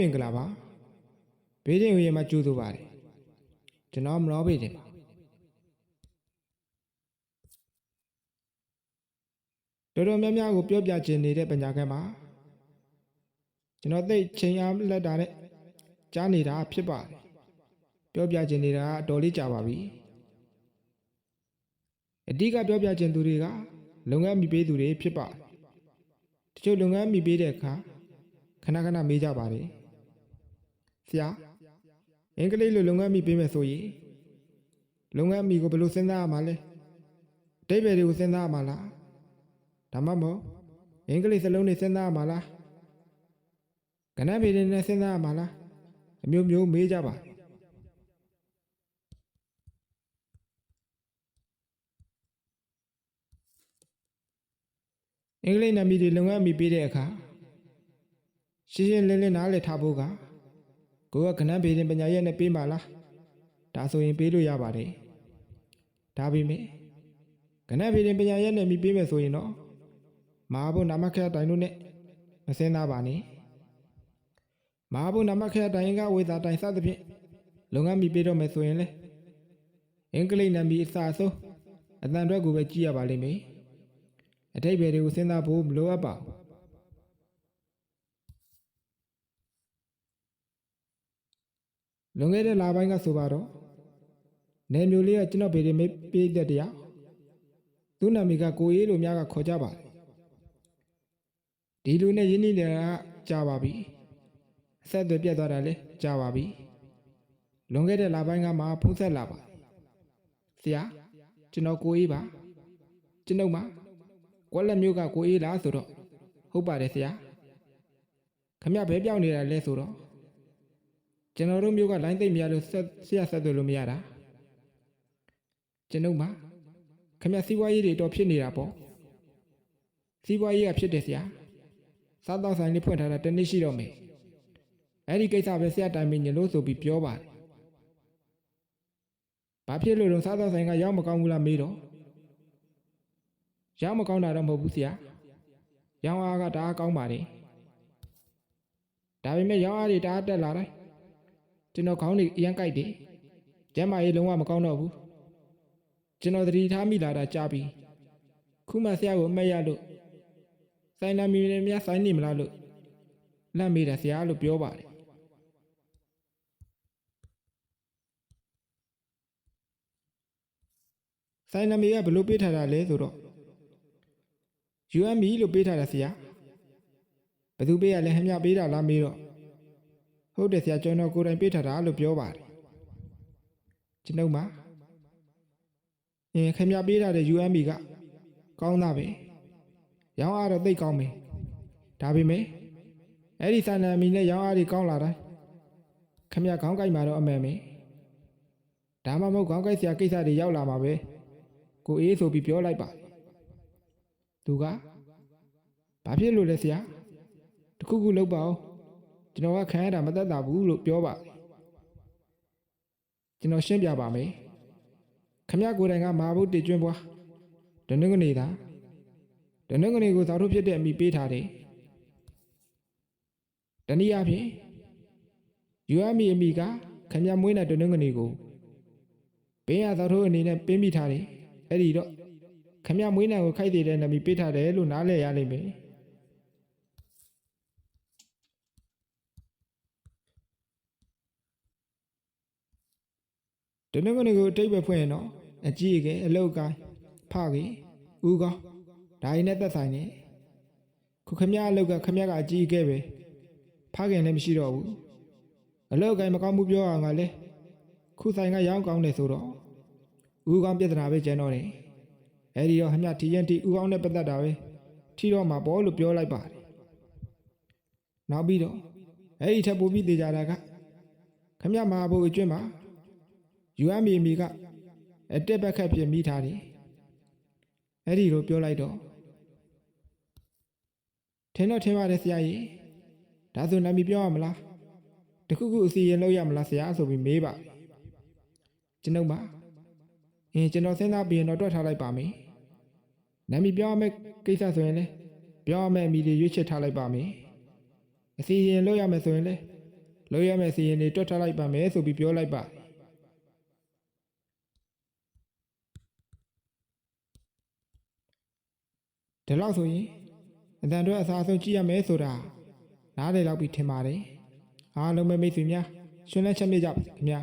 မင်္ဂလာပါဘေးရင်ဦးရေမှာကျူးသူပါတယ်ကျွန်တော်မနောဘေးတင်ပါတော်တော်များများကိုပြောပြခြင်းနေတဲ့ပညာခန်းမှာကျွန်တော်သိချိန်အားလက်တာနဲ့ကြားနေတာဖြစ်ပါတယ်ပြောပြခြင်းနေတာအတော်လေးကြာပါပြီအဓိကပြောပြခြင်းသူတွေကလုပ်ငန်းမိပေးသူတွေဖြစ်ပါတယ်တချို့လုပ်ငန်းမိပေးတဲ့အခါ ခဏခဏမေးကြပါတယ်ဆရာအင်္ဂလိပ်လိုလုပ်ငန်းမိပေးမယ်ဆိုရင်လုပ်ငန်းမိကိုဘယ်လိုစဉ်းစားရမှာလဲအတိတ်ဘယ်တွေကိုစဉ်းစားရမှာလားဒါမှမဟုတ်အင်္ဂလိပ်စလုံးတွေစဉ်းစားရမှာလားကဏ္ဍပေတွေနဲ့စဉ်းစားရမှာလားအမျိုးမျိုးမေးကြပါတယ်အင်္ဂလိပ်နာမည်တွေလုပ်ငန်းမိပေးတဲ့အခါ ရှင်းရှင်းလင်းလင်းနားလည်ထားဖို့ကကိုကကဏ္ဍပေရင်ပညာရက်နဲ့ပေးပါလားဒါဆိုရင်ပေးလို့ရပါတယ်ဒါပေမဲ့ကဏ္ဍပေရင်ပညာရက်နဲ့မိပေးမယ်ဆိုရင်တော့မဟာဘုနာမခရတိုင်တို့နဲ့မစင်းသားပါနဲ့မဟာဘုနာမခရတိုင်ကဝေသာတိုင်စသဖြင့်လုပ်ငန်းမိပေးတော့မယ်ဆိုရင်လေအင်္ဂလိပ်နာမည်အစားဆုံးအတန်အတွက်ကိုပဲကြည့်ရပါလိမ့်မယ်အတိတ်ဘယ်တွေကိုစဉ်းစားဖို့မလိုအပ်ပါဘူး လွန်ခဲ့တဲ့လပိုင်းကဆိုပါတော့နေမျိုးလေးကကျွန်တော်ဗေဒီမေးပေးတဲ့တရားသူ့နာမည်ကကိုအေးလို့များကခေါ်ကြပါတယ်ဒီလူနဲ့ရင်းနှီးနေတာကကြာပါပြီအဆက်အသွယ်ပြတ်သွားတာလည်းကြာပါပြီလွန်ခဲ့တဲ့လပိုင်းကမှဖုန်းဆက်လာပါဆရာကျွန်တော်ကိုအေးပါကျွန်ုပ်မှာကွက်လက်မျိုးကကိုအေးလားဆိုတော့ဟုတ်ပါတယ်ဆရာခမရဘဲပြောင်းနေတာလဲဆိုတော့ ကျွန်တော်တို့မျိုးကလိုင်းသိမ့်မရလို့ဆက်ဆရာဆက်သွယ်လို့မရတာကျွန်ုပ်မှာခမရစီးပွားရေးတွေတော့ဖြစ်နေတာပေါ့စီးပွားရေးကဖြစ်တယ်ဆရာစားတော့ဆိုင်လေးဖွင့်ထားတာတနေ့ရှိတော့မယ်အဲ့ဒီကိစ္စပဲဆရာတိုင်မင်းညလို့ဆိုပြီးပြောပါတယ်ဘာဖြစ်လို့လဲစားတော့ဆိုင်ကရောက်မကောင်းဘူးလားမေးတော့ရောင်းမကောင်းတာတော့မဟုတ်ဘူးဆရာ။ရောင်းအားကတအားကောင်းပါတယ်။ဒါပေမဲ့ရောင်းအားတွေတအားတက်လာတိုင်း ကျွန်တော်ခေါင်းတွေအရန်ကြိုက်တယ်။ကျမ်းမာရေးလုံးဝမကောင်းတော့ဘူး။ကျွန်တော်သတိထားမိလာတာကြာပြီ။ခုမှဆရာကိုအမှတ်ရလို့ဆိုင်နာမီနဲ့များဆိုင်နေမလားလို့လန့်မိတာဆရာလို့ပြောပါတယ်။ဆိုင်နာမီကဘယ်လိုပေးထားတာလဲဆိုတော့ UME လို့ပေးထားတယ်ဆရာဘယ်သူပေးရလဲဟမ်မြပေးတာလားမေးတော့ ဟုတ်တယ်ဆရာကျွန်တော်ကိုယ်တိုင်ပေးထားတာလို့ပြောပါတယ်ကျွန်ုပ်မှာအင်းခင်ဗျပေးထားတဲ့ UME ကကောင်းတာပဲရောင်းအားတော့သိပ်ကောင်းမယ်ဒါပေမဲ့အဲ့ဒီစံနမီနဲ့ရောင်းအားတွေကောင်းလာတိုင်းခင်ဗျခေါင်းကိုက်မှာတော့အမှန်ပဲဒါမှမဟုတ်ခေါင်းကိုက်ဆရာကိစ္စတွေရောက်လာမှာပဲကိုအေးဆိုပြီးပြောလိုက်ပါသူကဘာဖြစ်လို့လဲဆရာတခုခုလုပ်ပါဦး ကျွန်တော်ကခံရတာမသက်သာဘူးလို့ပြောပါကျွန်တော်ရှင်းပြပါမယ်ခမရကိုယ်တိုင်ကမာဘုတ်တည်ကျွန်းပွားဒနုကနေသာဒနုကနေကိုသာတို့ဖြစ်တဲ့အမိပေးထားတယ်တနည်းအားဖြင့်ယူအမီအမိကခမရမွေးတဲ့ဒနုကနေကိုပင်းရသာတို့အနေနဲ့ပင်းမိထားတယ်အဲ့ဒီတော့ခမမွေးနိုင်ကိုခိုက်တည်တဲ့နမီပေးထားတယ်လို့နားလည်ရလိမ့်မယ် ဒီနေ့ကနေကိုအတိတ်ပဲဖွင့်ရင်တော့အကြီးအကဲအလောက်ကိုင်းဖကြီးဦးကောင်းဒါရင်းနဲ့သက်ဆိုင်နေခုခမအလောက်ကခမကအကြီးအကဲပဲဖခင်လည်းမရှိတော့ဘူးအလောက်ကိုင်းမကောင်းဘူးပြောအောင်ကလည်းခုဆိုင်ကရောင်းကောင်းတယ်ဆိုတော့ဦးကောင်းပြဿနာပဲကျန်တော့တယ်အဲ့ဒီတော့ဟမြထီရင်တီဥအောင်နဲ့ပတ်သက်တာပဲထီတော့မှာပေါ့လို့ပြောလိုက်ပါတယ်နောက်ပြီးတော့အဲ့ဒီထက်ပိုပြီးသေးကြတာကခမမှာဘို့အကျွင့်မှာ ယူအမီမီကအတက်ဘက်ခက်ပြမိထားတယ်အဲ့ဒီလိုပြောလိုက်တော့ထင်တော့ထင်ပါတယ်ဆရာကြီးဒါဆိုနာမည်ပြောရမလားတခုခုအစီရင်လုပ်ရမလားဆရာဆိုပြီးမေးပါကျွန်ုပ်ပါအင်းကျွန်တော်စဉ်းစားပြီးရင်တော့တွက်ထားလိုက်ပါမယ်နာမည်ပြောရမယ့်ကိစ္စဆိုရင်လည်းပြောရမယ့်အမည်တွေရွေးချယ်ထားလိုက်ပါမယ်အစီအရင်လုပ်ရမယ်ဆိုရင်လည်းလို့ရမယ့်စီရင်တွေတွက်ထားလိုက်ပါမယ်ဆိုပြီးပြောလိုက်ပါ ဒီလောက်ဆိုရင်အတန်အတွက်အစားအဆုံးကြည့်ရမယ်ဆိုတာနားလေလောက်ပြီးထင်ပါတယ်အားလုံးပဲမိတ်ဆွေများရှင်လက်ချက်မြကြပါခင်ဗျာ